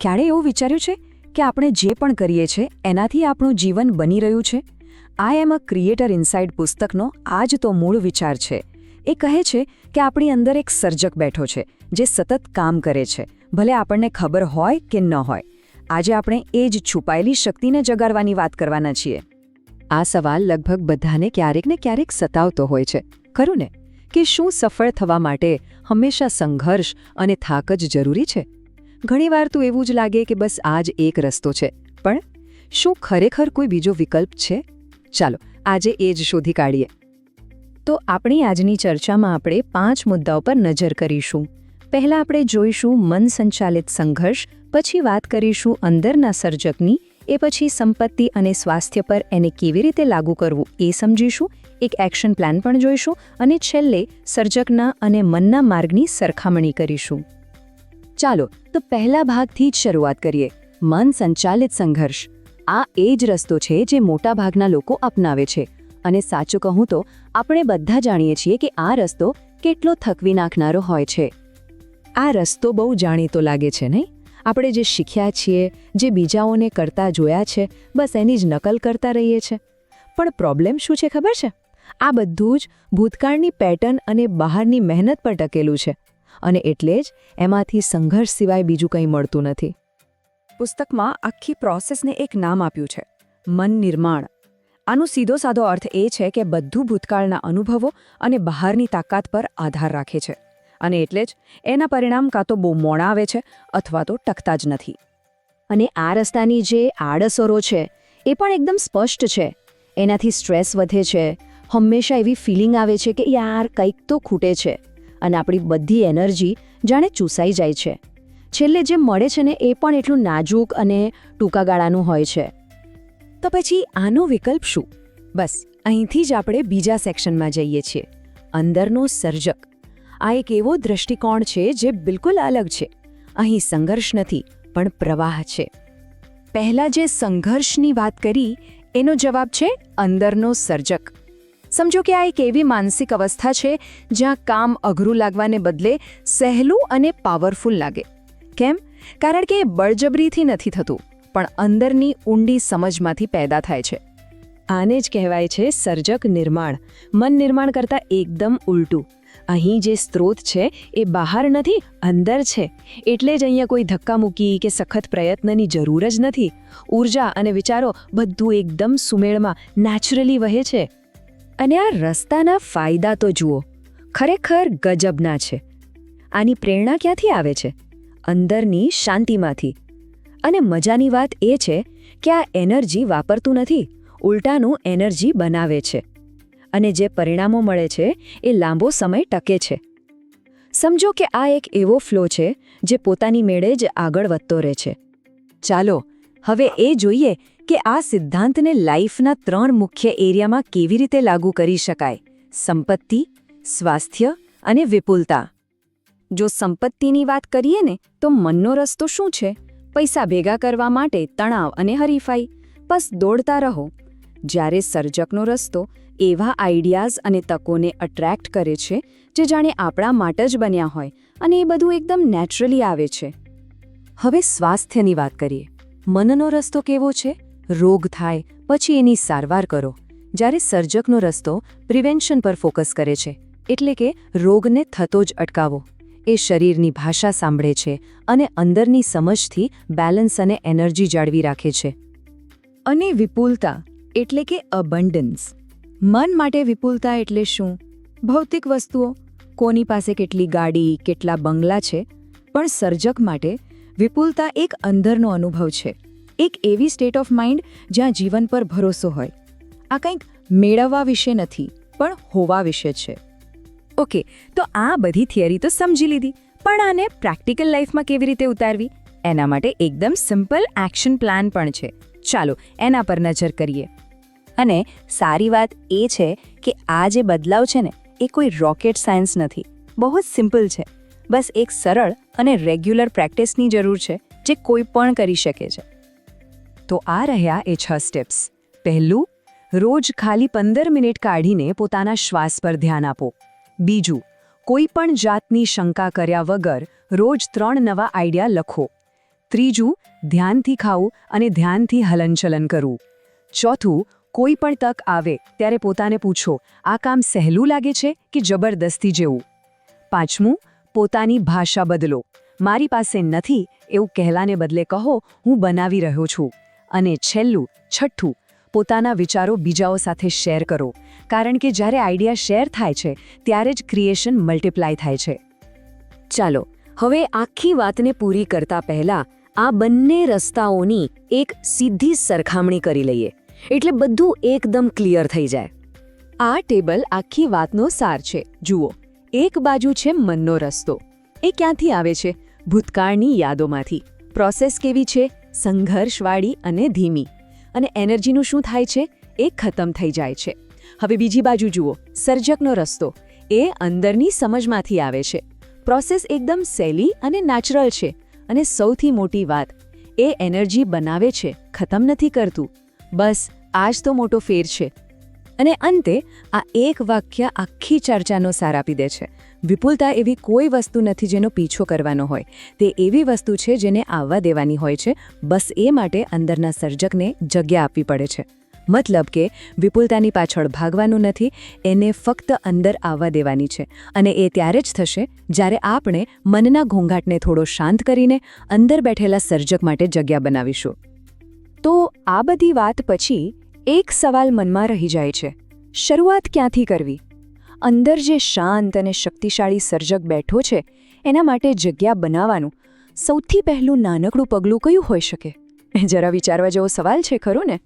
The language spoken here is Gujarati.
ક્યારે એવું વિચાર્યું છે કે આપણે જે પણ કરીએ છીએ એનાથી આપણું જીવન બની રહ્યું છે? આ એમ અ ક્રિએટર ઇનસાઇડ પુસ્તકનો આ જ તો મૂળ વિચાર છે. એ કહે છે કે આપણી અંદર એક સર્જક બેઠો છે, જે સતત કામ કરે છે, ભલે આપણને ખબર હોય કે ન હોય. આજે આપણે એ જ છુપાયેલી શક્તિને જગાડવાની વાત કરવાના છીએ. આ સવાલ લગભગ બધાને ક્યારેક ને ક્યારેક સતાવતો હોય છે, ખરું ને? કે શું સફળ થવા માટે હંમેશા સંઘર્ષ અને થાક જ જરૂરી છે? ઘણીવાર તો એવું જ લાગે કે બસ આ જ એક રસ્તો છે. પણ શું ખરેખર કોઈ બીજો વિકલ્પ છે? ચાલો, આજે એ જ શોધી કાઢીએ. તો આપણી આજની ચર્ચામાં આપણે પાંચ મુદ્દાઓ પર નજર કરીશું. પહેલા આપણે જોઈશું મન સંચાલિત સંઘર્ષ, પછી વાત કરીશું અંદરના સર્જકની, એ પછી સંપત્તિ અને સ્વાસ્થ્ય પર એને કેવી રીતે લાગુ કરવું એ સમજીશું, એક એક્શન પ્લાન પણ જોઈશું અને છેલ્લે સર્જકના અને મનના માર્ગની સરખામણી કરીશું. ચાલો, તો પહેલા ભાગથી જ શરૂઆત કરીએ. મન સંચાલિત સંઘર્ષ. આ એ જ રસ્તો છે જે મોટાભાગના લોકો અપનાવે છે. અને સાચું કહું તો, આપણે બધા જાણીએ છીએ કે આ રસ્તો કેટલો થકવી નાખનારો હોય છે. આ રસ્તો બહુ જાણીતો લાગે છે, નહીં? આપણે જે શીખ્યા છીએ, જે બીજાઓને કરતા જોયા છે, બસ એની જ નકલ કરતા રહીએ છીએ પણ પ્રોબ્લેમ શું છે ખબર છે? આ બધું જ ભૂતકાળની પેટર્ન અને બહારની મહેનત પર ટકેલું છે. અને એટલે જ એમાંથી સંઘર્ષ સિવાય બીજું કંઈ મળતું નથી. પુસ્તકમાં આખી પ્રોસેસને એક નામ આપ્યું છે, મન નિર્માણ. આનો સીધો સાધો અર્થ એ છે કે બધું ભૂતકાળના અનુભવો અને બહારની તાકાત પર આધાર રાખે છે. અને એટલે જ એના પરિણામ કાં તો બહુ મોડા આવે છે અથવા તો ટકતા જ નથી. અને આ રસ્તાની જે આડઅસરો છે એ પણ એકદમ સ્પષ્ટ છે. એનાથી સ્ટ્રેસ વધે છે. હંમેશા એવી ફિલિંગ આવે છે કે યાર કંઈક તો ખૂટે છે. અને આપણી બધી એનર્જી જાણે ચૂસાઈ જાય છે. છેલ્લે જે મળે છે ને એ પણ એટલું નાજુક અને ટૂંકા ગાળાનું હોય છે. તો પછી આનો વિકલ્પ શું? બસ, અહીંથી જ આપણે બીજા સેક્શનમાં જઈએ છીએ. અંદરનો સર્જક. આ એક એવો દૃષ્ટિકોણ છે જે બિલકુલ અલગ છે. અહીં સંઘર્ષ નથી, પણ પ્રવાહ છે. પહેલા જે સંઘર્ષની વાત કરી, એનો જવાબ છે અંદરનો સર્જક. સમજો કે આ એક એવી માનસિક અવસ્થા છે જ્યાં કામ અઘરું લાગવાને બદલે સહેલું અને પાવરફુલ લાગે. કેમ? કારણ કે એ બળજબરીથી નથી થતું, પણ અંદરની ઊંડી સમજમાંથી પેદા થાય છે. આને જ કહેવાય છે સર્જક નિર્માણ. મન નિર્માણ કરતાં એકદમ ઉલટું. અહીં જે સ્ત્રોત છે એ બહાર નથી, અંદર છે. એટલે જ અહીંયા કોઈ ધક્કા મૂકી કે સખત પ્રયત્નની જરૂર જ નથી. ઊર્જા અને વિચારો બધું એકદમ સુમેળમાં નેચરલી વહે છે. અને આ રસ્તાના ફાયદા તો જુઓ, ખરેખર ગજબના છે. આની પ્રેરણા ક્યાંથી આવે છે? અંદરની શાંતિમાંથી. અને મજાની વાત એ છે કે આ એનર્જી વાપરતું નથી, ઉલટાનું એનર્જી બનાવે છે. અને જે પરિણામો મળે છે એ લાંબો સમય ટકે છે. સમજો કે આ એક એવો ફ્લો છે જે પોતાની મેળે જ આગળ વધતો રહે છે. ચાલો, હવે એ જોઈએ કે આ સિદ્ધાંતને લાઈફના ત્રણ મુખ્ય એરિયામાં કેવી રીતે લાગુ કરી શકાય? સંપત્તિ, સ્વાસ્થ્ય અને વિપુલતા. જો સંપત્તિની વાત કરીએ ને, તો મનનો રસ્તો શું છે? પૈસા ભેગા કરવા માટે તણાવ અને હરીફાઈ. બસ દોડતા રહો. જ્યારે સર્જકનો રસ્તો એવા આઈડિયાઝ અને તકોને અટ્રેક્ટ કરે છે, જે જાણે આપણા માટે જ બન્યા હોય અને એ બધું એકદમ નેચરલી આવે છે. હવે સ્વાસ્થ્યની વાત કરીએ. મનનો રસ્તો કેવો છે? રોગ થાય, પછી એની સારવાર કરો. જ્યારે સર્જકનો રસ્તો પ્રિવેન્શન પર ફોકસ કરે છે, એટલે કે રોગને થતો જ અટકાવો. એ શરીરની ભાષા સાંભળે છે અને અંદરની સમજથી બેલેન્સ અને એનર્જી જાળવી રાખે છે. અને વિપુલતા, એટલે કે અબન્ડન્સ મન માટે વિપુલતા એટલે શું? ભૌતિક વસ્તુઓ. કોની પાસે કેટલી ગાડી, કેટલા બંગલા છે, પણ સર્જક માટે વિપુલતા એક અંદરનો અનુભવ છે. એક એવી સ્ટેટ ઓફ માઇન્ડ જ્યાં જીવન પર ભરોસો હોય. આ કંઈક મેળવવા વિશે નથી, પણ હોવા વિશે છે. ઓકે તો આ બધી થિયરી તો સમજી લીધી, પણ આને પ્રેક્ટિકલ લાઈફમાં કેવી રીતે ઉતારવી? એના માટે એકદમ સિમ્પલ એક્શન પ્લાન પણ છે. ચાલો, એના પર નજર કરીએ. અને સારી વાત એ છે કે આ જે બદલાવ છે ને, એ કોઈ રોકેટ સાયન્સ નથી. બહુ જ સિમ્પલ છે. બસ એક સરળ અને રેગ્યુલર પ્રેક્ટિસની જરૂર છે, જે કોઈ પણ કરી શકે છે. તો આ રહ્યા એ છ સ્ટેપ્સ પહેલું, રોજ ખાલી પંદર મિનિટ કાઢીને પોતાના શ્વાસ પર ધ્યાન આપો. બીજું, કોઈ પણ જાતની શંકા કર્યા વગર રોજ ત્રણ નવા આઈડિયા લખો. ત્રીજું, ધ્યાનથી ખાવું અને ધ્યાનથી હલનચલન કરવું ચોથું, કોઈ પણ તક આવે ત્યારે પોતાને પૂછો, આ કામ સહેલું લાગે છે કે જબરદસ્તી જેવું? પાંચમું, પોતાની ભાષા બદલો. મારી પાસે નથી એવું કહેલાને બદલે કહો, હું બનાવી રહ્યો છું. અને છેલ્લું, છઠ્ઠું, પોતાના વિચારો બીજાઓ સાથે શેર કરો. કારણ કે જ્યારે આઈડિયા શેર થાય છે, ત્યારે જ ક્રિએશન મલ્ટીપ્લાય થાય છે. ચાલો, હવે આખી વાતને પૂરી કરતા પહેલા આ બંને રસ્તાઓની એક સીધી સરખામણી કરી લઈએ. એટલે બધું એકદમ ક્લિયર થઈ જાય. આ ટેબલ આખી વાતનો સાર છે. જુઓ, એક બાજુ છે મનનો રસ્તો. એ ક્યાંથી આવે છે? ભૂતકાળની યાદોમાંથી. પ્રોસેસ કેવી છે? સંઘર્ષવાળી અને ધીમી. અને એનર્જીનું શું થાય છે? એ ખતમ થઈ જાય છે. હવે બીજી બાજુ જુઓ. સર્જકનો રસ્તો. એ અંદરની સમજમાંથી આવે છે. પ્રોસેસ એકદમ સહેલી અને નેચરલ છે. અને સૌથી મોટી વાત, એ એનર્જી બનાવે છે. ખતમ નથી કરતું. બસ આ જ તો મોટો ફેર છે. અને અંતે આ એક વાક્ય આખી ચર્ચાનો સાર આપી દે છે. વિપુલતા એવી કોઈ વસ્તુ નથી જેનો પીછો કરવાનો હોય. તે એવી વસ્તુ છે જેને આવવા દેવાની હોય છે. બસ એ માટે અંદરના સર્જકને જગ્યા આપવી પડે છે. મતલબ કે વિપુલતાની પાછળ ભાગવાનું નથી, એને ફક્ત અંદર આવવા દેવાની છે. અને એ ત્યારે જ થશે જ્યારે આપણે મનના ઘોંઘાટને થોડો શાંત કરીને અંદર બેઠેલા સર્જક માટે જગ્યા બનાવીશું. તો આ બધી વાત પછી એક સવાલ મનમાં રહી જાય છે. શરૂઆત ક્યાંથી કરવી? અંદર જે શાંત અને શક્તિશાળી સર્જક બેઠો છે, એના માટે જગ્યા બનાવવાનું સૌથી પહેલું નાનકડું પગલું કયું હોઈ શકે? જરા વિચારવા જેવો સવાલ છે ખરો ને?